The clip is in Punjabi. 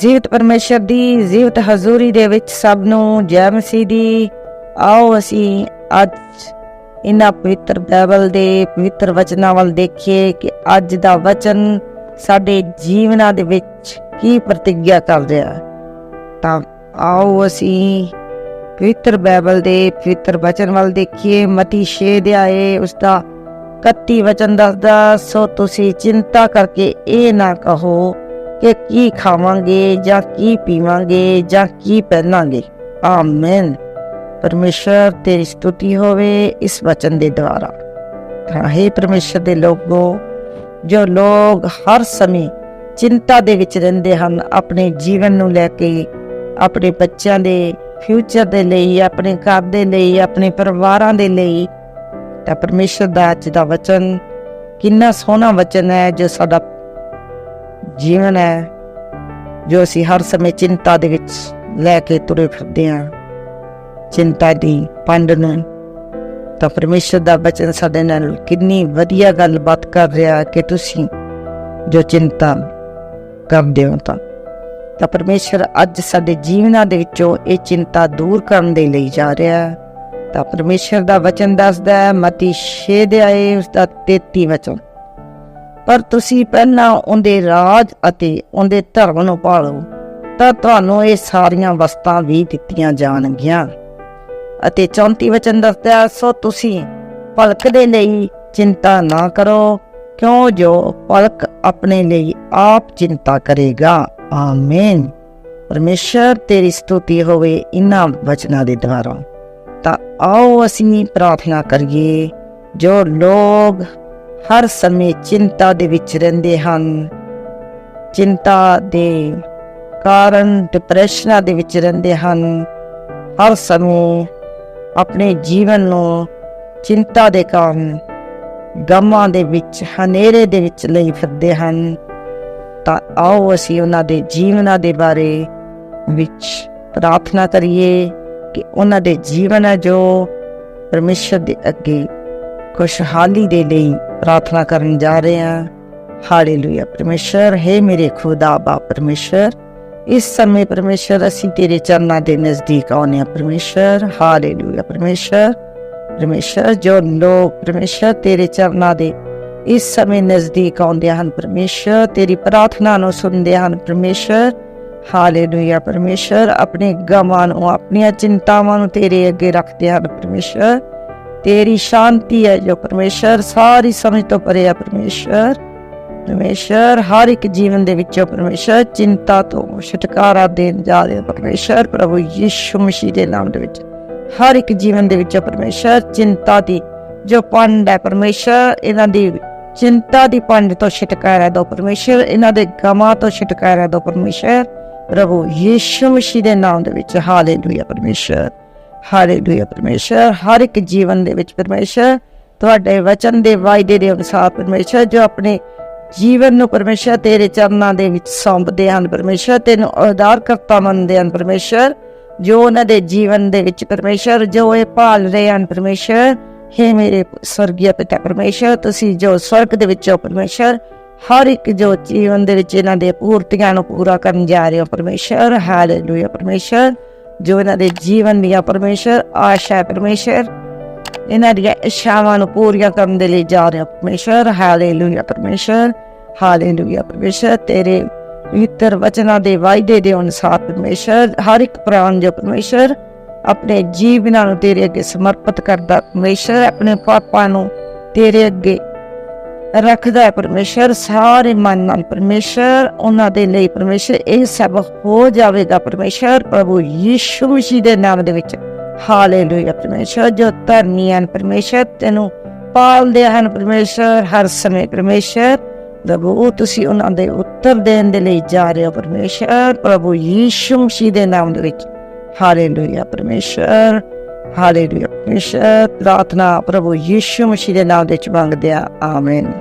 ਜੀਵਤ ਪਰਮੇਸ਼ਰ ਦੀ, ਜੀਵਤ ਹਜ਼ੂਰੀ ਦੇ ਵਿੱਚ ਸਭ ਨੂੰ ਜੈ ਮਸੀਹ ਦੀ। ਆਓ ਅਸੀਂ ਅੱਜ ਇਹਨਾਂ ਪਵਿੱਤਰ ਬਾਈਬਲ ਦੇ ਪਵਿੱਤਰ ਵਚਨਾਂ ਵੱਲ ਦੇਖੀਏ ਕਿ ਅੱਜ ਦਾ ਵਚਨ ਸਾਡੇ ਜੀਵਨਾਂ ਦੇ ਵਿੱਚ ਕੀ ਪ੍ਰਤੀਗਿਆ ਕਰ ਰਿਹਾ ਹੈ। ਤਾਂ ਆਓ ਅਸੀਂ ਪਵਿੱਤਰ ਬਾਈਬਲ ਦੇ ਪਵਿੱਤਰ ਵਚਨ ਵੱਲ ਦੇਖੀਏ। ਮਤੀ 6 ਆਏ ਉਸ ਦਾ 31 ਵਚਨ ਦੱਸਦਾ, ਸੋ ਤੁਸੀਂ ਚਿੰਤਾ ਕਰਕੇ ਇਹ ਨਾ ਕਹੋ ਕਿ ਕੀ ਖਾਵਾਂਗੇ ਜਾਂ ਕੀ ਪੀਵਾਂਗੇ ਜਾਂ ਕੀ ਪਹਿਨਾਂਗੇ। ਆਮੇਨ। ਪਰਮੇਸ਼ਰ, ਤੇਰੀ ਸਤੁਤੀ ਹੋਵੇ ਇਸ ਵਚਨ ਦੇ ਦੁਆਰਾ। ਤਾਂ ਹੈ ਪਰਮੇਸ਼ਰ ਦੇ ਲੋਗੋ, ਜੋ ਲੋਗ ਹਰ ਸਮੇਂ ਚਿੰਤਾ ਦੇ ਵਿੱਚ ਰਹਿੰਦੇ ਹਨ, ਆਪਣੇ ਜੀਵਨ ਨੂੰ ਲੈ ਕੇ, ਆਪਣੇ ਬੱਚਿਆਂ ਦੇ ਫਿਊਚਰ ਦੇ ਲਈ, ਆਪਣੇ ਘਰ ਦੇ ਲਈ, ਆਪਣੇ ਪਰਿਵਾਰਾਂ ਦੇ ਲਈ, ਤਾਂ ਪਰਮੇਸ਼ਰ ਦਾ ਅੱਜ ਦਾ ਵਚਨ ਕਿੰਨਾ ਸੋਹਣਾ ਵਚਨ ਹੈ, ਜੋ ਸਾਡਾ ਜੀਵਨ ਹੈ, ਜੋ ਅਸੀਂ ਹਰ ਸਮੇਂ ਚਿੰਤਾ ਦੇ ਵਿੱਚ ਲੈ ਕੇ ਤੁਰੇ ਫਿਰਦੇ ਹਾਂ। ਚਿੰਤਾ ਦੀ ਪੰਡ ਨੂੰ ਤਾਂ ਪਰਮੇਸ਼ਰ ਦਾ ਬਚਨ ਸਾਡੇ ਨਾਲ ਕਿੰਨੀ ਵਧੀਆ ਗੱਲਬਾਤ ਕਰ ਰਿਹਾ ਕਿ ਤੁਸੀਂ ਜੋ ਚਿੰਤਾ ਕਰਦੇ ਹੋ ਤਾਂ। ਤਾਂ ਪਰਮੇਸ਼ਰ ਅੱਜ ਸਾਡੇ ਜੀਵਨਾਂ ਦੇ ਵਿੱਚੋਂ ਇਹ ਚਿੰਤਾ ਦੂਰ ਕਰਨ ਦੇ ਲਈ ਜਾ ਰਿਹਾ ਹੈ। ਤਾਂ ਪਰਮੇਸ਼ਰ ਦਾ ਵਚਨ ਦੱਸਦਾ ਹੈ, ਮਤੀ 6 ਦੇ ਆਏ ਉਸ ਦਾ 33 ਵਚਨ। ਪਰ ਤੁਸੀਂ ਪਹਿਲਾਂ ਉਹਦੇ ਰਾਜ ਅਤੇ ਉਹਦੇ ਧਰਮ ਨੂੰ ਪਾਲੋ, ਤਾਂ ਤੁਹਾਨੂੰ ਇਹ ਸਾਰੀਆਂ ਵਸਤਾਂ ਵੀ ਦਿੱਤੀਆਂ ਜਾਣਗੀਆਂ। ਅਤੇ 34 ਵਚਨ ਦੱਸਦਾ, ਸੋ ਤੁਸੀਂ ਪਲਕ ਦੇ ਲਈ ਚਿੰਤਾ ਨਾ ਕਰੋ, ਕਿਉਂ ਜੋ ਪਲਕ ਆਪਣੇ ਲਈ ਆਪ ਚਿੰਤਾ ਕਰੇਗਾ। ਆਮੀਨ। ਪਰਮੇਸ਼ਰ ਤੇਰੀ ਸਤੁਤੀ ਹੋਵੇ ਇਨਾਂ ਵਚਨਾਂ ਦੇ ਦੁਆਰਾ। ਤਾਂ ਆਓ ਅਸੀਂ ਪ੍ਰਾਰਥਨਾ ਕਰੀਏ, ਜੋ ਲੋਗ ਹਰ ਸਮੇਂ ਚਿੰਤਾ ਦੇ ਵਿੱਚ ਰਹਿੰਦੇ ਹਨ। ਚਿੰਤਾ ਦੇ ਕਾਰਨ ਡਿਪਰੈਸ਼ਨਾਂ ਦੇ ਵਿੱਚ ਰਹਿੰਦੇ ਹਨ। ਹਰ ਸਮੇਂ ਆਪਣੇ ਜੀਵਨ ਨੂੰ ਚਿੰਤਾ ਦੇ ਕਾਰਨ ਗਮਾਂ ਦੇ ਵਿੱਚ, ਹਨੇਰੇ ਦੇ ਵਿੱਚ ਲਈ ਫਿਰਦੇ ਹਨ। ਤਾਂ ਆਓ ਅਸੀਂ ਉਹਨਾਂ ਦੇ ਜੀਵਨਾਂ ਦੇ ਬਾਰੇ ਵਿੱਚ ਪ੍ਰਾਰਥਨਾ ਕਰੀਏ ਕਿ ਉਹਨਾਂ ਦੇ ਜੀਵਨ ਹੈ ਜੋ ਪਰਮੇਸ਼ਰ ਦੇ ਅੱਗੇ ਖੁਸ਼ਹਾਲੀ ਦੇ ਲਈ ਪ੍ਰਾਰਥਨਾ ਕਰਨ ਜਾ ਰਹੇ ਹਾਂ। ਹਾਲੇਲੂਇਆ ਪਰਮੇਸ਼ਰ। ਹੈ ਮੇਰੇ ਖੁਦਾ ਬਾ ਪਰਮੇਸ਼ਰ। ਇਸ ਸਮੇਂ ਪਰਮੇਸ਼ਰ, ਅਸੀਂ ਤੇਰੇ ਚਰਨਾਂ ਦੇ ਨਜ਼ਦੀਕ ਆਉਂਦੇ ਹਾਂ ਪਰਮੇਸ਼ਰ। ਹਾਲੇਲੂਇਆ ਪਰਮੇਸ਼ਰ। ਪਰਮੇਸ਼ਰ, ਜੋ ਲੋਕ ਪਰਮੇਸ਼ਰ ਤੇਰੇ ਚਰਨਾਂ ਦੇ ਇਸ ਸਮੇਂ ਨਜ਼ਦੀਕ ਆਉਂਦੇ ਹਨ ਪਰਮੇਸ਼ਰ, ਤੇਰੀ ਪ੍ਰਾਰਥਨਾ ਨੂੰ ਸੁਣਦੇ ਹਨ ਪਰਮੇਸ਼ਰ। ਹਾਲੇਲੂਇਆ ਪਰਮੇਸ਼ਰ। ਆਪਣੇ ਗਮਾਂ ਨੂੰ, ਆਪਣੀਆਂ ਚਿੰਤਾਵਾਂ ਨੂੰ ਤੇਰੇ ਅੱਗੇ ਰੱਖਦੇ ਹਨ ਪਰਮੇਸ਼ਰ। ਤੇਰੀ ਸ਼ਾਂਤੀ ਹੈ ਜੋ ਪਰਮੇਸ਼ਰ, ਸਾਰੀ ਸਮਝ ਤੋਂ ਪਰੇ ਹੈ ਪਰਮੇਸ਼ਰ। ਪਰਮੇਸ਼ਰ, ਹਰ ਇੱਕ ਜੀਵਨ ਦੇ ਵਿੱਚੋਂ ਪਰਮੇਸ਼ਰ, ਚਿੰਤਾ ਤੋਂ ਛੁਟਕਾਰਾ ਦੇਣ ਜਾ ਰਿਹਾ ਪਰਮੇਸ਼ਰ, ਪ੍ਰਭੂ ਯਿਸੂ ਮਸੀਹ ਦੇ ਨਾਮ ਦੇ ਵਿੱਚ। ਹਰ ਇੱਕ ਜੀਵਨ ਦੇ ਵਿੱਚੋਂ ਪਰਮੇਸ਼ਰ, ਚਿੰਤਾ ਦੀ ਜੋ ਪੰਡ ਹੈ ਪਰਮੇਸ਼ਰ, ਇਹਨਾਂ ਦੀ ਚਿੰਤਾ ਦੀ ਪੰਡ ਤੋਂ ਛੁਟਕਾਰਾ ਦੋ ਪਰਮੇਸ਼ਰ, ਇਹਨਾਂ ਦੇ ਗਮਾਂ ਤੋਂ ਛੁਟਕਾਰਾ ਦੋ ਪਰਮੇਸ਼ਰ। ਪ੍ਰਭੂ ਯਿਸੂ ਮਸੀਹ ਦੇ ਨਾਮ ਦੇ ਵਿੱਚ, ਹਾਲੇਲੂਇਆ ਪਰਮੇਸ਼ਰ। ਹਾਲੇਲੂਇਆ ਪਰਮੇਸ਼ਰ, ਹਰ ਇੱਕ ਜੀਵਨ ਦੇ ਵਿੱਚ ਪਰਮੇਸ਼ਰ, ਤੁਹਾਡੇ ਵਚਨ ਦੇ ਵਾਅਦੇ ਦੇ ਅਨੁਸਾਰ ਪਰਮੇਸ਼ਰ, ਜੋ ਆਪਣੇ ਜੀਵਨ ਨੂੰ ਪਰਮੇਸ਼ਰ ਤੇਰੇ ਚਰਨਾਂ ਦੇ ਵਿੱਚ ਸੌਂਪਦੇ ਹਨ ਪਰਮੇਸ਼ਰ, ਤੈਨੂੰ ਉਦਾਰ ਕਰਤਾ ਮੰਨਦੇ ਹਨ ਪਰਮੇਸ਼ਰ, ਜੋ ਉਹਨਾਂ ਦੇ ਜੀਵਨ ਦੇ ਵਿੱਚ ਪਰਮੇਸ਼ਰ, ਜੋ ਇਹ ਭਾਲ ਰਹੇ ਹਨ ਪਰਮੇਸ਼ਰ, ਹੈ ਮੇਰੇ ਸਵਰਗੀ ਪਿਤਾ ਪਰਮੇਸ਼ਰ, ਤੁਸੀਂ ਜੋ ਸਵਰਗ ਦੇ ਵਿੱਚ ਹੋ ਪਰਮੇਸ਼ਰ, ਹਰ ਇੱਕ ਜੋ ਜੀਵਨ ਦੇ ਵਿੱਚ ਇਹਨਾਂ ਦੇ ਪੂਰਤੀਆਂ ਨੂੰ ਪੂਰਾ ਕਰਨ ਜਾ ਰਹੇ ਹੋ ਪਰਮੇਸ਼ਰ ਹਾਲੇਲੂਇਆ ਪਰਮੇਸ਼ਰ। ਜੋ ਇਹਨਾਂ ਦੇ ਜੀਵਨ ਦੀਆਂ ਪਰਮੇਸ਼ਰ, ਆਸ਼ਾ ਪਰਮੇਸ਼ਰ, ਇਹਨਾਂ ਦੀਆਂ ਇੱਛਾਵਾਂ ਨੂੰ ਪੂਰੀਆਂ ਕਰਨ ਦੇ ਲਈ ਜਾ ਰਹੇ ਪਰਮੇਸ਼ਰ, ਹਾਲੇਲੂਇਆ ਪਰਮੇਸ਼ਰ ਹਾਲੇਲੂਇਆ ਪਰਮੇਸ਼ਰ, ਤੇਰੇ ਪਵਿੱਤਰ ਵਚਨਾਂ ਦੇ ਵਾਅਦੇ ਦੇ ਅਨੁਸਾਰ ਪਰਮੇਸ਼ਰ, ਹਰ ਇੱਕ ਪ੍ਰਾਣ ਜੋ ਪਰਮੇਸ਼ਰ ਆਪਣੇ ਜੀਵਨਾਂ ਨੂੰ ਤੇਰੇ ਅੱਗੇ ਸਮਰਪਿਤ ਕਰਦਾ ਪਰਮੇਸ਼ਰ ਆਪਣੇ ਪਾਪਾਂ ਨੂੰ ਤੇਰੇ ਅੱਗੇ ਰੱਖਦਾ ਹੈ ਪਰਮੇਸ਼ਰ, ਸਾਰੇ ਮਨ ਨਾਲ ਪਰਮੇਸ਼ਰ, ਉਹਨਾਂ ਦੇ ਲਈ ਪਰਮੇਸ਼ਰ, ਇਹ ਸਭ ਹੋ ਜਾਵੇਗਾ ਪਰਮੇਸ਼ਰ, ਪ੍ਰਭੂ ਯਿਸੂ ਮਸੀਹ ਦੇ ਨਾਮ ਦੇ ਵਿੱਚ। ਹਾਲੇਲੂਇਆ ਪਰਮੇਸ਼ਰ, ਜੋ ਧਰਮੀ ਹਨ ਪਰਮੇਸ਼ਰ, ਤੈਨੂੰ ਪਾਲਦੇ ਹਨ ਪਰਮੇਸ਼ਰ, ਹਰ ਸਮੇਂ ਪਰਮੇਸ਼ਰ। ਪ੍ਰਭੂ, ਤੁਸੀਂ ਉਹਨਾਂ ਦੇ ਉੱਤਰ ਦੇਣ ਦੇ ਲਈ ਜਾ ਰਹੇ ਹੋ ਪਰਮੇਸ਼ਰ, ਪ੍ਰਭੂ ਯਿਸੂ ਮਸੀਹ ਦੇ ਨਾਮ ਦੇ ਵਿੱਚ। ਹਾਲੇਲੂਇਆ ਪਰਮੇਸ਼ਰ ਹਾਲੇਲੂਇਆ ਪਰਮੇਸ਼ਰ, ਪ੍ਰਾਰਥਨਾ ਪ੍ਰਭੂ ਯਿਸੂ ਮਸੀਹ ਦੇ ਨਾਮ ਦੇ ਵਿੱਚ ਮੰਗਦੇ ਆ ਆਮੀਨ।